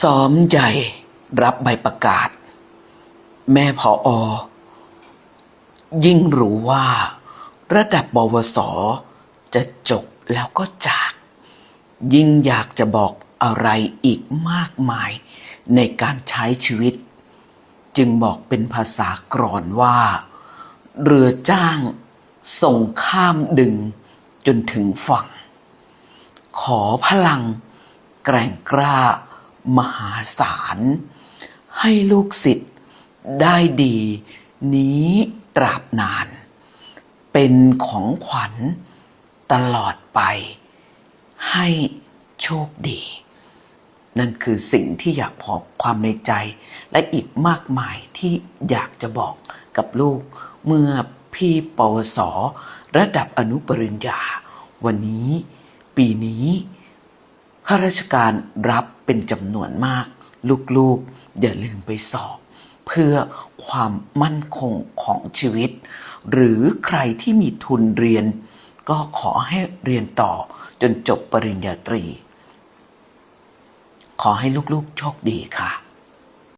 ซ้อมใหญ่รับใบประกาศ แม่พออ ยิ่งรู้ว่า ระดับบวส จะจบแล้วก็จาก ยิ่งอยากจะบอกอะไรอีกมากมาย ในการใช้ชีวิต จึงบอกเป็นภาษากรอนว่า เรือจ้างส่งข้ามดึงจนถึงฝั่ง ขอพลัง แกร่งกล้า มหาศาล ให้ลูกศิษย์ได้ดีนี้ตราบนาน เป็นของขวัญตลอดไป ให้โชคดี นั่นคือสิ่งที่อยากบอกความในใจ และอีกมากมายที่อยากจะบอกกับลูกเมื่อพี่ปวส ระดับอนุปริญญา วันนี้ ปีนี้ ข้าราชการรับเป็นจำนวนมาก ลูกๆ อย่าลืมไปสอบ เพื่อความมั่นคงของชีวิต หรือใครที่มีทุนเรียน ก็ขอให้เรียนต่อจนจบปริญญาตรี ขอให้ลูกๆ โชคดีค่ะ